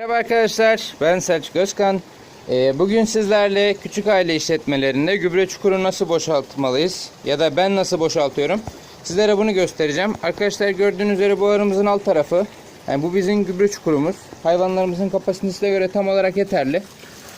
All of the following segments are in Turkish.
Merhaba arkadaşlar, ben Selçuk Özkan. Ee, Bugün sizlerle küçük aile işletmelerinde gübre çukuru nasıl boşaltmalıyız ya da ben nasıl boşaltıyorum sizlere bunu göstereceğim. Arkadaşlar gördüğünüz üzere bu arımızın alt tarafı. Yani bu bizim gübre çukurumuz. Hayvanlarımızın kapasitesine göre tam olarak yeterli.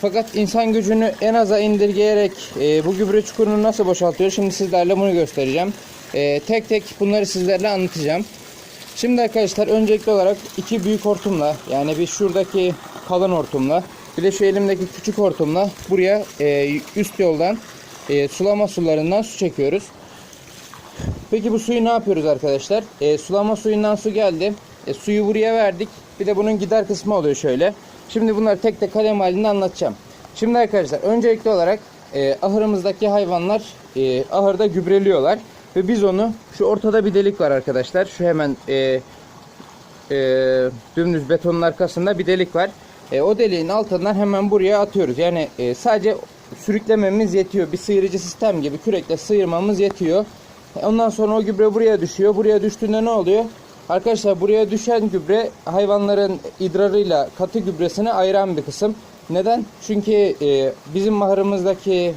Fakat insan gücünü en aza indirgeyerek e, bu gübre çukurunu nasıl boşaltıyor şimdi sizlerle bunu göstereceğim. E, tek tek bunları sizlerle anlatacağım. Şimdi arkadaşlar öncelikli olarak iki büyük hortumla yani bir şuradaki kalın hortumla bir de şu elimdeki küçük hortumla buraya e, üst yoldan e, sulama sularından su çekiyoruz. Peki bu suyu ne yapıyoruz arkadaşlar? E, sulama suyundan su geldi. E, suyu buraya verdik. Bir de bunun gider kısmı oluyor şöyle. Şimdi bunları tek tek kalem halinde anlatacağım. Şimdi arkadaşlar öncelikli olarak e, ahırımızdaki hayvanlar e, ahırda gübreliyorlar. Ve biz onu şu ortada bir delik var arkadaşlar. Şu hemen e, e, dümdüz betonun arkasında bir delik var. E, o deliğin altından hemen buraya atıyoruz. Yani e, sadece sürüklememiz yetiyor. Bir sıyırıcı sistem gibi kürekle sıyırmamız yetiyor. E, Ondan sonra o gübre buraya düşüyor. Buraya düştüğünde ne oluyor? Arkadaşlar buraya düşen gübre hayvanların idrarıyla katı gübresini ayıran bir kısım. Neden? Çünkü e, bizim maharımızdaki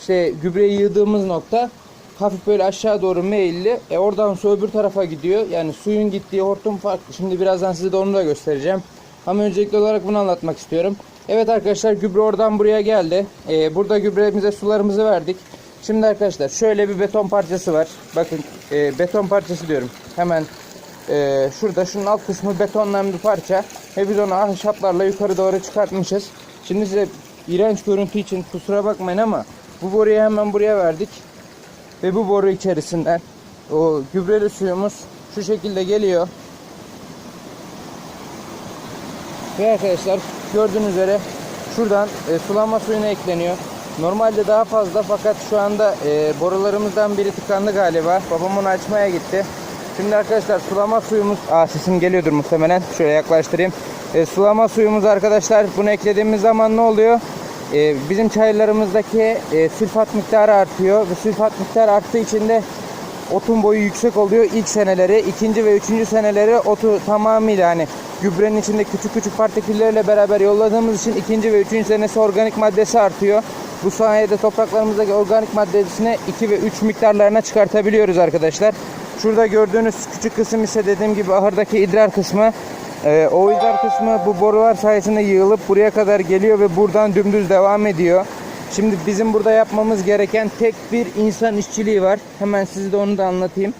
işte gübreyi yığdığımız nokta hafif böyle aşağı doğru meyilli. E oradan su öbür tarafa gidiyor. Yani suyun gittiği hortum farklı. Şimdi birazdan size de onu da göstereceğim. Ama öncelikli olarak bunu anlatmak istiyorum. Evet arkadaşlar gübre oradan buraya geldi. E, burada gübremize sularımızı verdik. Şimdi arkadaşlar şöyle bir beton parçası var. Bakın e, beton parçası diyorum. Hemen e, şurada şunun alt kısmı betondan bir parça. Ve biz onu ahşaplarla yukarı doğru çıkartmışız. Şimdi size iğrenç görüntü için kusura bakmayın ama bu boruyu hemen buraya verdik. Ve bu boru içerisinden o gübreli suyumuz şu şekilde geliyor. Ve arkadaşlar gördüğünüz üzere şuradan e, sulama suyuna ekleniyor. Normalde daha fazla fakat şu anda e, borularımızdan biri tıkandı galiba. Babam onu açmaya gitti. Şimdi arkadaşlar sulama suyumuz, aa sesim geliyordur muhtemelen. Şöyle yaklaştırayım. E, sulama suyumuz arkadaşlar bunu eklediğimiz zaman ne oluyor? E, bizim çaylarımızdaki e, sülfat miktarı artıyor. Ve sülfat miktarı arttığı için de otun boyu yüksek oluyor ilk seneleri. ikinci ve üçüncü seneleri otu tamamıyla hani gübrenin içinde küçük küçük partiküllerle beraber yolladığımız için ikinci ve üçüncü senesi organik maddesi artıyor. Bu sayede topraklarımızdaki organik maddesini 2 ve 3 miktarlarına çıkartabiliyoruz arkadaşlar. Şurada gördüğünüz küçük kısım ise dediğim gibi ahırdaki idrar kısmı. Ee, o idrar kısmı bu borular sayesinde yığılıp buraya kadar geliyor ve buradan dümdüz devam ediyor. Şimdi bizim burada yapmamız gereken tek bir insan işçiliği var. Hemen size de onu da anlatayım.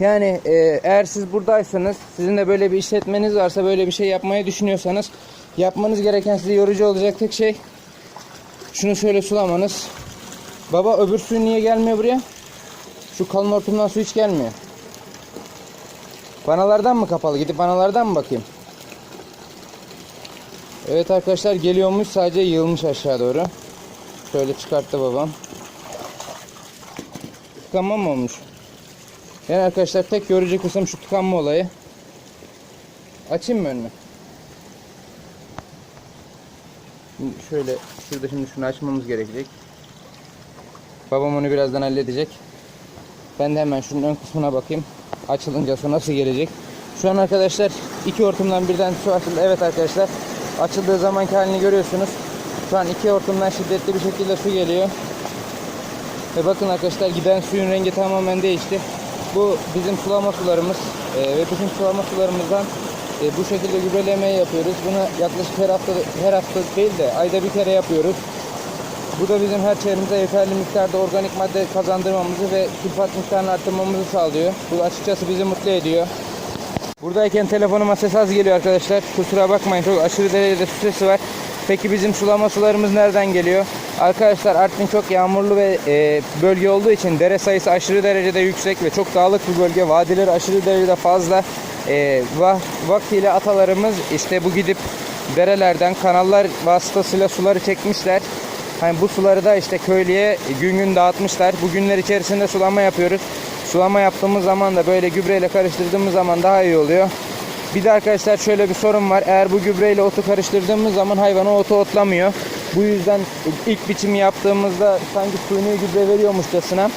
Yani e, eğer siz buradaysanız, sizin de böyle bir işletmeniz varsa, böyle bir şey yapmayı düşünüyorsanız yapmanız gereken size yorucu olacak tek şey şunu şöyle sulamanız. Baba öbür su niye gelmiyor buraya? Şu kalın hortumdan su hiç gelmiyor. Vanalardan mı kapalı? Gidip vanalardan mı bakayım? Evet arkadaşlar geliyormuş sadece yığılmış aşağı doğru. Şöyle çıkarttı babam. Tıkanma mı olmuş? Yani arkadaşlar tek yorucu kısım şu tıkanma olayı. Açayım mı önünü? Şimdi şöyle şurada şimdi şunu açmamız gerekecek. Babam onu birazdan halledecek. Ben de hemen şunun ön kısmına bakayım. Açılınca su nasıl gelecek. Şu an arkadaşlar iki hortumdan birden su açıldı. Evet arkadaşlar açıldığı zamanki halini görüyorsunuz. Şu an iki hortumdan şiddetli bir şekilde su geliyor. Ve bakın arkadaşlar giden suyun rengi tamamen değişti. Bu bizim sulama sularımız. Ee, ve bizim sulama sularımızdan e, bu şekilde gübrelemeyi yapıyoruz. Bunu yaklaşık her hafta her hafta değil de ayda bir kere yapıyoruz. Bu da bizim her çayımıza yeterli miktarda organik madde kazandırmamızı ve sülfat miktarını arttırmamızı sağlıyor. Bu açıkçası bizi mutlu ediyor. Buradayken telefonuma ses az geliyor arkadaşlar. Kusura bakmayın çok aşırı derecede su sesi var. Peki bizim sulama sularımız nereden geliyor? Arkadaşlar Artvin çok yağmurlu ve e, bölge olduğu için dere sayısı aşırı derecede yüksek ve çok dağlık bir bölge. Vadileri aşırı derecede fazla. E, va vaktiyle atalarımız işte bu gidip derelerden kanallar vasıtasıyla suları çekmişler. Hani bu suları da işte köylüye gün gün dağıtmışlar. Bu günler içerisinde sulama yapıyoruz. Sulama yaptığımız zaman da böyle gübreyle karıştırdığımız zaman daha iyi oluyor. Bir de arkadaşlar şöyle bir sorun var. Eğer bu gübreyle otu karıştırdığımız zaman hayvan o otu otlamıyor. Bu yüzden ilk biçimi yaptığımızda sanki suyunu gübre veriyormuşçasına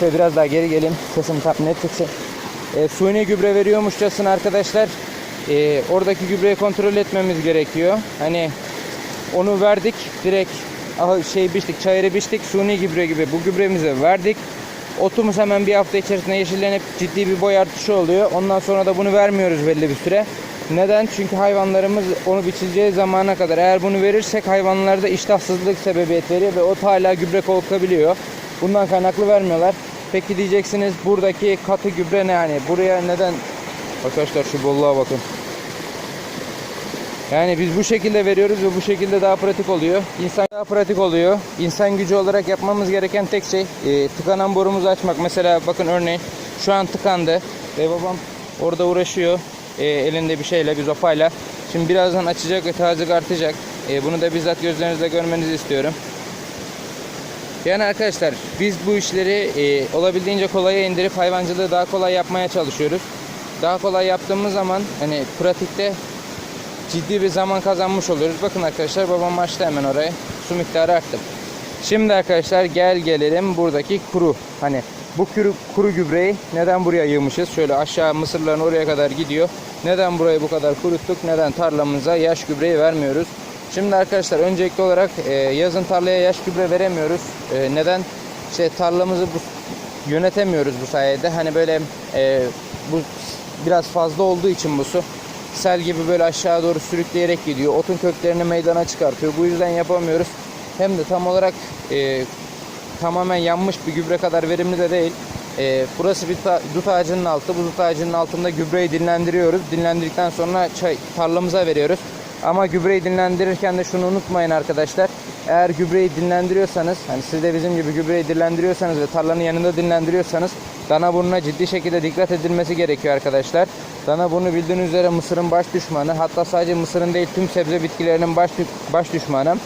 Şöyle biraz daha geri geleyim. Sesimi tatmin ettikçe. E, suyunu gübre veriyormuşçasına arkadaşlar e, oradaki gübreyi kontrol etmemiz gerekiyor. Hani onu verdik direkt şey biçtik çayırı biçtik suni gübre gibi bu gübremizi verdik. Otumuz hemen bir hafta içerisinde yeşillenip ciddi bir boy artışı oluyor. Ondan sonra da bunu vermiyoruz belli bir süre. Neden? Çünkü hayvanlarımız onu biçileceği zamana kadar eğer bunu verirsek hayvanlarda iştahsızlık sebebiyet veriyor ve ot hala gübre kokabiliyor. Bundan kaynaklı vermiyorlar. Peki diyeceksiniz buradaki katı gübre ne yani? Buraya neden? Arkadaşlar şu bolluğa bakın. Yani biz bu şekilde veriyoruz ve bu şekilde daha pratik oluyor. İnsan daha pratik oluyor. İnsan gücü olarak yapmamız gereken tek şey e, tıkanan borumuzu açmak. Mesela bakın örneğin şu an tıkandı ve babam orada uğraşıyor e, elinde bir şeyle bir zopayla. Şimdi birazdan açacak ve tazik artacak. E, bunu da bizzat gözlerinizle görmenizi istiyorum. Yani arkadaşlar biz bu işleri e, olabildiğince kolaya indirip hayvancılığı daha kolay yapmaya çalışıyoruz. Daha kolay yaptığımız zaman hani pratikte ciddi bir zaman kazanmış oluyoruz. Bakın arkadaşlar babam açtı hemen orayı. Su miktarı arttı. Şimdi arkadaşlar gel gelelim buradaki kuru. Hani bu kuru, kuru gübreyi neden buraya yığmışız? Şöyle aşağı mısırların oraya kadar gidiyor. Neden burayı bu kadar kuruttuk? Neden tarlamıza yaş gübreyi vermiyoruz? Şimdi arkadaşlar öncelikli olarak e, yazın tarlaya yaş gübre veremiyoruz. E, neden? İşte tarlamızı bu, yönetemiyoruz bu sayede. Hani böyle e, bu biraz fazla olduğu için bu su sel gibi böyle aşağı doğru sürükleyerek gidiyor. Otun köklerini meydana çıkartıyor. Bu yüzden yapamıyoruz. Hem de tam olarak e, tamamen yanmış bir gübre kadar verimli de değil. E, burası bir ta- dut ağacının altı. Bu dut ağacının altında gübreyi dinlendiriyoruz. Dinlendirdikten sonra çay tarlamıza veriyoruz. Ama gübreyi dinlendirirken de şunu unutmayın arkadaşlar. Eğer gübreyi dinlendiriyorsanız, hani siz de bizim gibi gübreyi dinlendiriyorsanız ve tarlanın yanında dinlendiriyorsanız dana burnuna ciddi şekilde dikkat edilmesi gerekiyor arkadaşlar. Dana burnu bildiğiniz üzere mısırın baş düşmanı. Hatta sadece mısırın değil tüm sebze bitkilerinin baş, baş düşmanı.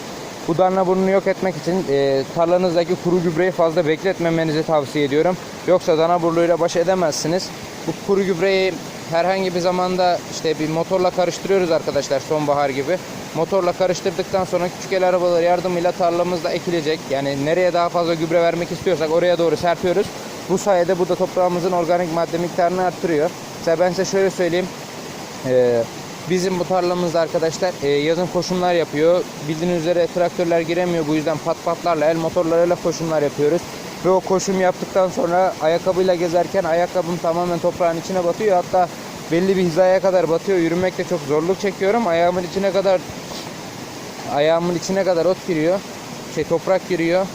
Bu dana burnunu yok etmek için e, tarlanızdaki kuru gübreyi fazla bekletmemenizi tavsiye ediyorum. Yoksa dana burnuyla baş edemezsiniz. Bu kuru gübreyi herhangi bir zamanda işte bir motorla karıştırıyoruz arkadaşlar sonbahar gibi. Motorla karıştırdıktan sonra küçük el arabaları yardımıyla tarlamızda ekilecek. Yani nereye daha fazla gübre vermek istiyorsak oraya doğru serpiyoruz. Bu sayede bu da toprağımızın organik madde miktarını arttırıyor. Mesela ben size şöyle söyleyeyim. Ee, bizim bu tarlamızda arkadaşlar e, yazın koşumlar yapıyor. Bildiğiniz üzere traktörler giremiyor. Bu yüzden pat patlarla el motorlarıyla koşumlar yapıyoruz. Ve o koşum yaptıktan sonra ayakkabıyla gezerken ayakkabım tamamen toprağın içine batıyor. Hatta belli bir hizaya kadar batıyor. Yürümekte çok zorluk çekiyorum. Ayağımın içine kadar ayağımın içine kadar ot giriyor. Şey toprak giriyor.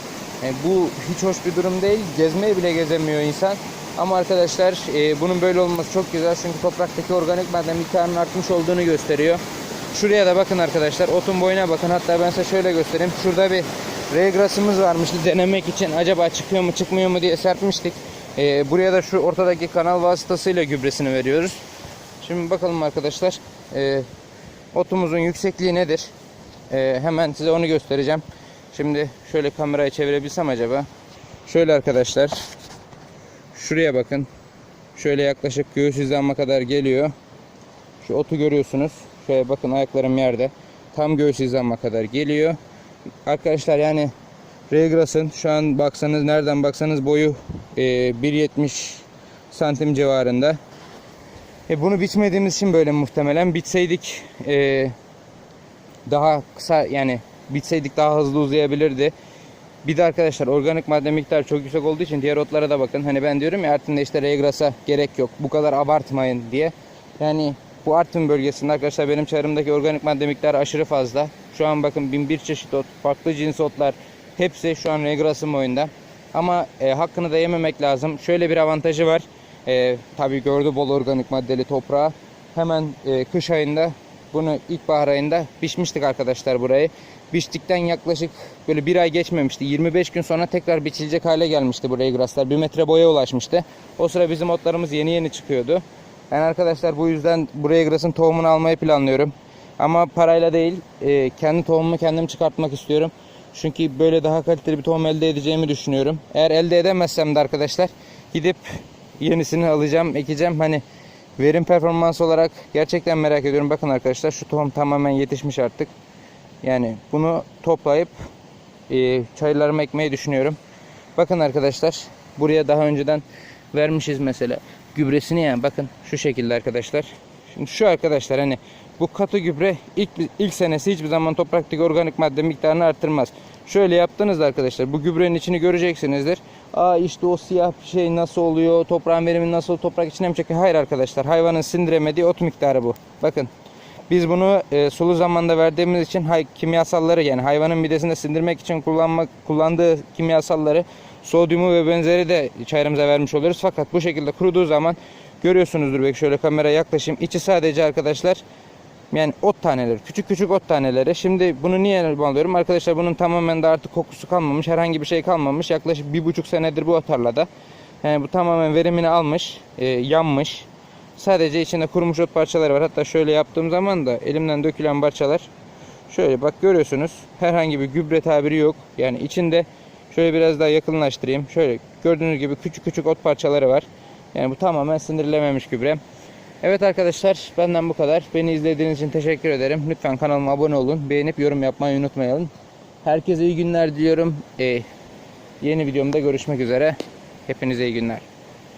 Yani bu hiç hoş bir durum değil. Gezmeyi bile gezemiyor insan. Ama arkadaşlar e, bunun böyle olması çok güzel. Çünkü topraktaki organik madde miktarının artmış olduğunu gösteriyor. Şuraya da bakın arkadaşlar. Otun boyuna bakın. Hatta ben size şöyle göstereyim. Şurada bir regrasımız varmıştı. Denemek için acaba çıkıyor mu çıkmıyor mu diye serpmiştik. E, buraya da şu ortadaki kanal vasıtasıyla gübresini veriyoruz. Şimdi bakalım arkadaşlar. E, otumuzun yüksekliği nedir? E, hemen size onu göstereceğim. Şimdi şöyle kamerayı çevirebilsem acaba. Şöyle arkadaşlar. Şuraya bakın. Şöyle yaklaşık göğüs hizama kadar geliyor. Şu otu görüyorsunuz. Şöyle bakın ayaklarım yerde. Tam göğüs hizama kadar geliyor. Arkadaşlar yani Regras'ın şu an baksanız nereden baksanız boyu e, 1.70 santim civarında. E, bunu biçmediğimiz için böyle muhtemelen. Bitseydik e, daha kısa yani bitseydik daha hızlı uzayabilirdi. Bir de arkadaşlar organik madde miktarı çok yüksek olduğu için diğer otlara da bakın. Hani ben diyorum ya Artvin'de işte Regras'a gerek yok. Bu kadar abartmayın diye. Yani bu Artvin bölgesinde arkadaşlar benim çarımdaki organik madde miktarı aşırı fazla. Şu an bakın bin bir çeşit ot, farklı cins otlar hepsi şu an Regras'ın boyunda. Ama e, hakkını da yememek lazım. Şöyle bir avantajı var. E, tabii gördü bol organik maddeli toprağı. Hemen e, kış ayında bunu ilkbahar ayında biçmiştik arkadaşlar burayı. Biçtikten yaklaşık böyle bir ay geçmemişti. 25 gün sonra tekrar biçilecek hale gelmişti buraya graslar. Bir metre boya ulaşmıştı. O sıra bizim otlarımız yeni yeni çıkıyordu. Yani arkadaşlar bu yüzden buraya grasın tohumunu almayı planlıyorum. Ama parayla değil e, kendi tohumumu kendim çıkartmak istiyorum. Çünkü böyle daha kaliteli bir tohum elde edeceğimi düşünüyorum. Eğer elde edemezsem de arkadaşlar gidip yenisini alacağım, ekeceğim. Hani verim performans olarak gerçekten merak ediyorum. Bakın arkadaşlar şu tohum tamamen yetişmiş artık. Yani bunu toplayıp e, çaylarıma ekmeyi düşünüyorum. Bakın arkadaşlar buraya daha önceden vermişiz mesela gübresini yani bakın şu şekilde arkadaşlar. Şimdi şu arkadaşlar hani bu katı gübre ilk ilk senesi hiçbir zaman topraktaki organik madde miktarını arttırmaz. Şöyle yaptığınızda arkadaşlar bu gübrenin içini göreceksinizdir. Aa işte o siyah şey nasıl oluyor? Toprağın verimi nasıl? Toprak içine mi çekiyor? Hayır arkadaşlar. Hayvanın sindiremediği ot miktarı bu. Bakın. Biz bunu e, sulu zamanda verdiğimiz için hay, kimyasalları yani hayvanın midesinde sindirmek için kullanmak kullandığı kimyasalları sodyumu ve benzeri de çayırımıza vermiş oluyoruz. Fakat bu şekilde kuruduğu zaman görüyorsunuzdur belki şöyle kameraya yaklaşayım. İçi sadece arkadaşlar yani ot taneleri, küçük küçük ot taneleri. Şimdi bunu niye alıyorum? Arkadaşlar bunun tamamen de artık kokusu kalmamış, herhangi bir şey kalmamış. Yaklaşık bir buçuk senedir bu tarlada. Yani bu tamamen verimini almış, e, yanmış. Sadece içinde kurumuş ot parçaları var. Hatta şöyle yaptığım zaman da elimden dökülen parçalar. Şöyle bak görüyorsunuz. Herhangi bir gübre tabiri yok. Yani içinde şöyle biraz daha yakınlaştırayım. Şöyle gördüğünüz gibi küçük küçük ot parçaları var. Yani bu tamamen sindirilememiş gübre. Evet arkadaşlar benden bu kadar. Beni izlediğiniz için teşekkür ederim. Lütfen kanalıma abone olun. Beğenip yorum yapmayı unutmayalım. Herkese iyi günler diliyorum. Ee, yeni videomda görüşmek üzere. Hepinize iyi günler.